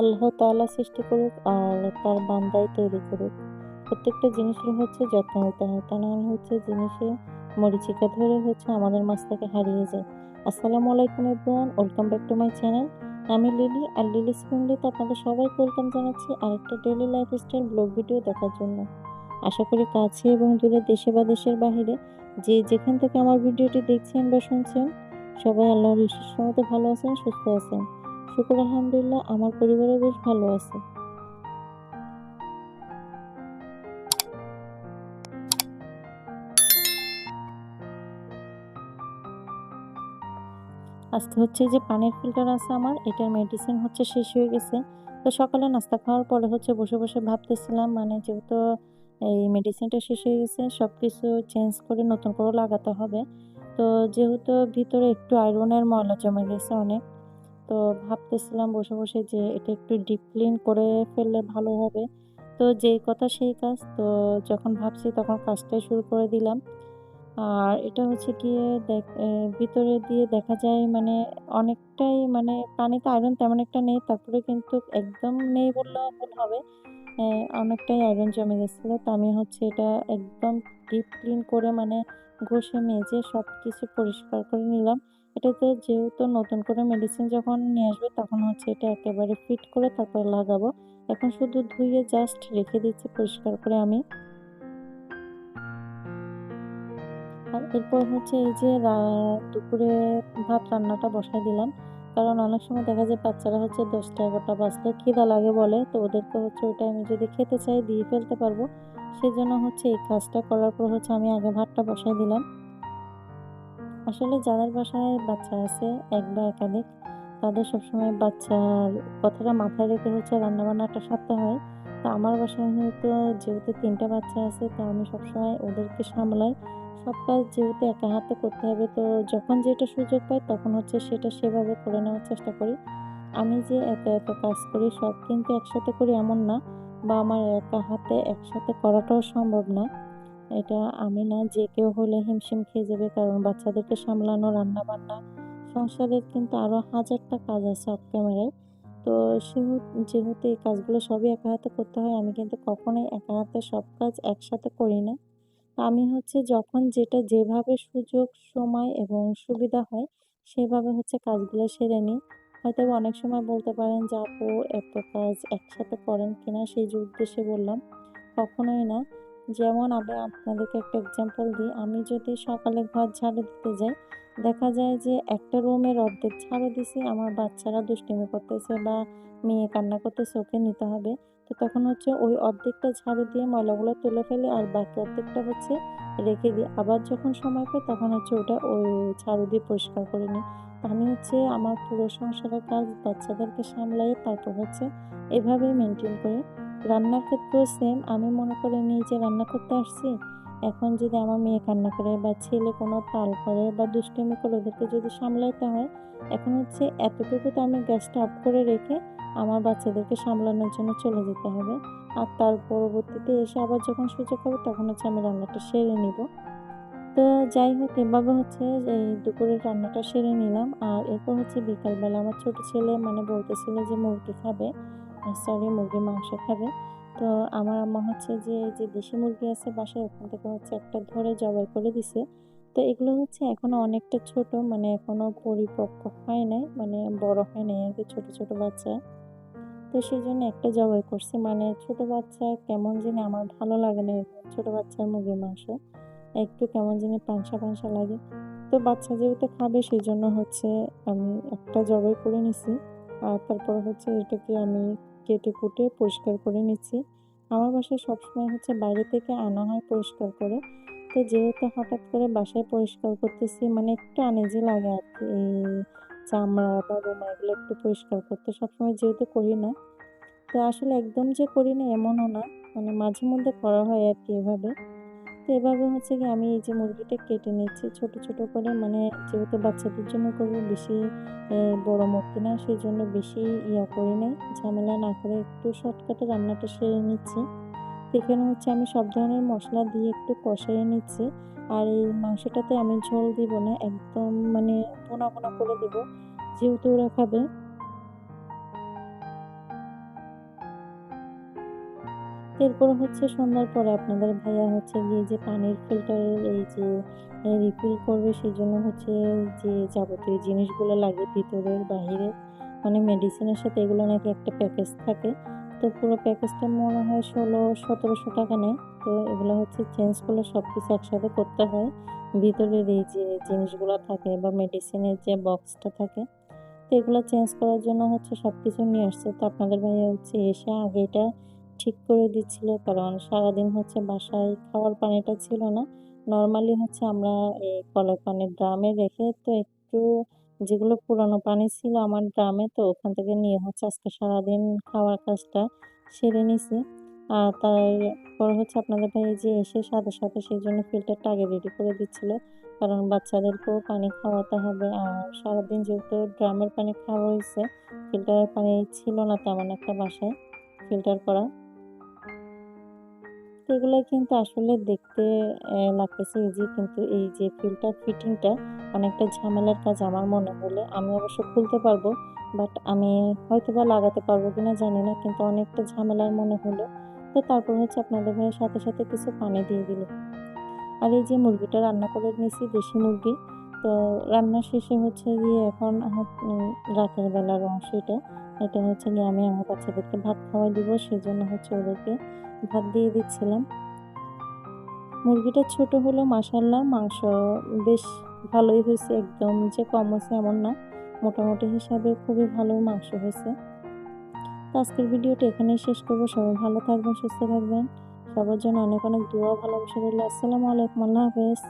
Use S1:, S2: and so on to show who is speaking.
S1: আল্লাহ তাআলা সৃষ্টি করুক আর তার বান্দাই তৈরি করুক। প্রত্যেকটা জিনিসের হচ্ছে যত্ন নিতে হয়। তা না হলে হচ্ছে জিনিসে মরিচিকা ধরে হচ্ছে আমাদের মাছ থেকে হারিয়ে যায়। আসসালামু আলাইকুম everyone, welcome back to my channel. আমি লিলি আর লিলিস ফ্যামিলিতে আপনাদের সবাইকে ওয়েলকাম জানাচ্ছি আরেকটা ডেলি লাইফস্টাইল ব্লগ ভিডিও দেখার জন্য। আশা করি কাছে এবং দূরে দেশে বা দেশের বাহিরে যে যেখান থেকে আমার ভিডিওটি দেখছেন বা শুনছেন, সবাই আল্লাহর ঈশ্বর ভালো আছেন, সুস্থ আছেন। শুক্র, আলহামদুলিল্লাহ, আমার পরিবারও বেশ ভালো আছে। আজকে হচ্ছে যে পানির ফিল্টার আছে আমার, এটার মেডিসিন হচ্ছে শেষ হয়ে গেছে। তো সকালে নাস্তা খাওয়ার পরে হচ্ছে বসে বসে ভাবতেছিলাম মানে যেহেতু এই মেডিসিনটা শেষ হয়ে গেছে সব কিছু চেঞ্জ করে নতুন করে লাগাতে হবে। তো যেহেতু ভিতরে একটু আয়রনের ময়লা জমে গেছে অনেক তো ভাবতেছিলাম বসে বসে যে এটা একটু ডিপ ক্লিন করে ফেললে ভালো হবে। তো যেই কথা সেই কাজ। তো যখন ভাবছি তখন কাজটাই শুরু করে দিলাম। আর এটা হচ্ছে গিয়ে দেখ ভিতরে দিয়ে দেখা যায় মানে অনেকটাই মানে পানিতে আয়রন তেমন একটা নেই, তারপরে কিন্তু একদম নেই বললেও ভুল হবে। অনেকটাই আয়রন জমে গেছিল। তো আমি হচ্ছে এটা একদম ডিপ ক্লিন করে মানে ঘষে মেজে সব কিছু পরিষ্কার করে নিলাম। এটাতে যেহেতু নতুন করে মেডিসিন যখন নিয়ে আসবে, তখন হচ্ছে এটা একেবারে ফিট করে তারপরে লাগাবো। এখন শুধু ধুয়ে জাস্ট রেখে দিচ্ছি পরিষ্কার করে আমি। আর এরপর হচ্ছে এই যে দুপুরে ভাত রান্নাটা বসাই দিলাম। কারণ অনেক সময় দেখা যায় বাচ্চারা হচ্ছে দশটা এগারোটা বাজলে খিদা লাগে বলে, তো ওদেরকে হচ্ছে ওটা আমি যদি খেতে চাই দিয়ে ফেলতে পারব। সেজন্য হচ্ছে এই কাজটা করার পর হচ্ছে আমি আগে ভাতটা বসাই দিলাম। আসলে যাদের বাসায় বাচ্চা আছে, এক বা একাধিক, তাদের সবসময় বাচ্চার কথাটা মাথায় রেখে হচ্ছে রান্নাবান্নাটা সারতে হয়। তো আমার বাসায় হয়তো যেহেতু তিনটা বাচ্চা আছে, তো আমি সবসময় ওদেরকে সামলাই। সব কাজ যেহেতু একা হাতে করতে হবে, তো যখন যেটা সুযোগ পাই তখন হচ্ছে সেটা সেভাবে করে নেওয়ার চেষ্টা করি। আমি যে একা একা কাজ করি, সব কিন্তু একসাথে করি এমন না, বা আমার একা হাতে একসাথে করাটাও সম্ভব না। এটা আমি না, যে কেউ হলে হিমশিম খেয়ে যাবে, কারণ বাচ্চাদেরকে সামলানো রান্না বান্না সংসারের কিন্তু আরও হাজারটা কাজ আছে অফ ক্যামেরায় তো যেহেতু এই কাজগুলো সবই একা হাতে করতে হয়, আমি কিন্তু কখনোই একা হাতে সব কাজ একসাথে করি না। আমি হচ্ছে যখন যেটা যেভাবে সুযোগ, সময় এবং সুবিধা হয়, সেভাবে হচ্ছে কাজগুলো সেরে নিই। হয়তো অনেক সময় বলতে পারেন যে, আপু, এত কাজ একসাথে করেন কিনা? সেই উদ্দেশ্যে বললাম, কখনোই না। যেমন আমি আপনাদেরকে একটা এক্সাম্পল দিই। আমি যদি সকালে ঘর ঝাড়ু দিতে যাই, দেখা যায় যে একটা রুমের অর্ধেক ঝাড়ু দিছি, আমার বাচ্চারা দুষ্টিমি করতেছে বা মেয়ে কান্না করতেছে, ওকে নিতে হবে। তো তখন হচ্ছে ওই অর্ধেকটা ঝাড়ু দিয়ে ময়লাগুলো তুলে ফেলি আর বাকি অর্ধেকটা হচ্ছে রেখে দিই। আবার যখন সময় পাই, তখন হচ্ছে ওটা ওই ঝাড়ু দিয়ে পরিষ্কার করে নিই। আমি হচ্ছে আমার পুরো সংসারের কাজ বাচ্চাদেরকে সামলাই তারপর হচ্ছে এভাবেই মেনটেন করি। রান্নার ক্ষেত্রেও সেম আমি মনে করে নিই যে রান্না করতে আসছি, এখন যদি আমার মেয়ে কান্না করে বা ছেলে কোনো তাল করে বা দুষ্টুমি করে ওদেরকে যদি সামলাইতে হয়, এখন হচ্ছে এতটুকু তো আমি গ্যাসটা অফ করে রেখে আমার বাচ্চাদেরকে সামলানোর জন্য চলে যেতে হবে। আর তার পরবর্তীতে এসে আবার যখন সুযোগ হবে তখন হচ্ছে আমি রান্নাটা সেরে নিব। তো যাই হোক, এভাবে হচ্ছে এই দুপুরের রান্নাটা সেরে নিলাম। আর এরপর হচ্ছে বিকালবেলা আমার ছোট ছেলে মানে বলতেছিল যে মুরগি খাবে। সরি মুরগির মাংস খাবে। তো আমার আম্মা হচ্ছে যে যে দেশি মুরগি আছে বাসায়, ওখান থেকে হচ্ছে একটা ধরে জবাই করে দিছে। তো এগুলো হচ্ছে এখনও অনেকটা ছোট মানে এখনও পরিপক্ক হয় নাই মানে বড় হয় নাই আর কি, ছোট ছোট বাচ্চা। তো সেই জন্য একটা জবাই করছি মানে ছোট বাচ্চা কেমন জানি আমার ভালো লাগে না ছোট বাচ্চার মুরগির মাংস। একটু কেমন জানি পাংসা পাংসা লাগে। তো বাচ্চা যেহেতু খাবে সেই জন্য হচ্ছে আমি একটা জবাই করে নিছি। আর তারপর হচ্ছে এটাকে আমি কেটে কুটে পরিষ্কার করে নিচ্ছি। আমার বাসায় সবসময় হচ্ছে বাইরে থেকে আনা হয় পরিষ্কার করে। তো যেহেতু হঠাৎ করে বাসায় পরিষ্কার করতেছি মানে একটু আনেজি লাগে আর কি এই চামড়া বা রুমা এগুলো একটু পরিষ্কার করতে সবসময় যেহেতু করি না। তো আসলে একদম যে করি না এমনও না। মানে মাঝে মধ্যে করা হয় আর কি এভাবে। তো এভাবে হচ্ছে কি আমি এই যে মুরগিটা কেটে নিচ্ছি, ছোট ছোট করে। মানে যেহেতু বাচ্চাদের জন্য করব বেশি বড় মুরগি না সেই জন্য বেশি ইয়া করি নাই। ঝামেলা না করে একটু শর্টকাটে রান্নাটা সেরে নিচ্ছি। এখানে হচ্ছে আমি সব ধরনের মশলা দিয়ে একটু কষাইয়ে নিচ্ছি। আর এই মাংসটাতে আমি ঝোল দিব না, একদম মানে পোনা পোনা করে দেবো। যেহেতু ওরা খাবে। এরপরে হচ্ছে সন্ধ্যার পরে আপনাদের ভাইয়া হচ্ছে গিয়ে যে পানির ফিল্টারের এই যে রিফিল করবে সেই জন্য হচ্ছে যে যাবতীয় জিনিসগুলো লাগে ভিতরের বাহিরের মানে মেডিসিনের সাথে এগুলো নাকি একটা প্যাকেজ থাকে। তো পুরো প্যাকেজটা মনে হয় ষোলো, সতেরোশো টাকা নেয়। তো এগুলো হচ্ছে চেঞ্জ করলে সব কিছু একসাথে করতে হয়। ভিতরের এই যে জিনিসগুলো থাকে বা মেডিসিনের যে বক্সটা থাকে, তো এগুলো চেঞ্জ করার জন্য হচ্ছে সব কিছু নিয়ে আসছে। তো আপনাদের ভাইয়া হচ্ছে এসে আগে এটা ঠিক করে দিচ্ছিল, কারণ সারাদিন হচ্ছে বাসায় খাওয়ার পানিটা ছিল না। নর্মালি হচ্ছে আমরা এই কলের পানির ড্রামে রেখে তো একটু যেগুলো পুরানো পানি ছিল আমার ড্রামে তো ওখান থেকে নিয়ে হচ্ছে আজকে সারাদিন খাওয়ার কাজটা সেরে নিছি। আর তারপর হচ্ছে আপনাদের ভাই যে এসে সাথে সাথে সেই জন্য ফিল্টারটা আগে রেডি করে দিচ্ছিল, কারণ বাচ্চাদেরকেও পানি খাওয়াতে হবে। আর সারাদিন যেহেতু ড্রামের পানি খাওয়া হয়েছে, ফিল্টারের পানি ছিল না তেমন একটা বাসায় ফিল্টার করা। এগুলো কিন্তু আসলে দেখতে লাগতেছে ইজি কিন্তু এই যে ফিল্টার ফিটিংটা অনেকটা ঝামেলার কাজ আমার মনে হলে। আমি অবশ্য খুলতে পারব বাট আমি হয়তো বা লাগাতে পারব কিনা জানি না, কিন্তু অনেকটা ঝামেলার মনে হলো। তো তারপর হচ্ছে আপনাদের ভাইয়ের সাথে সাথে কিছু পানি দিয়ে দিল। আর এই যে মুরগিটা রান্না করে নিয়েছি দেশি মুরগি। তো রান্না শেষে হচ্ছে গিয়ে এখন রাতের বেলার অংশ এটা। এটা হচ্ছে গিয়ে আমি আমার বাচ্চাদেরকে ভাত খাওয়াই দিব সেই জন্য হচ্ছে ওদেরকে ভাত দিয়ে দিচ্ছিলাম। মুরগিটা ছোট হলো মাসাল্লাহ মাংস বেশ ভালোই হয়েছে, একদম যে কম হয়েছে এমন না। মোটামুটি হিসাবে খুবই ভালো মাংস হয়েছে। তো আজকের ভিডিওটা এখানেই শেষ করব। সবাই ভালো থাকবেন, সুস্থ থাকবেন। সবার জন্য অনেক অনেক দোয়া, ভালোবাসা রইল। আসসালামু আলাইকুম, আল্লাহ হাফেজ।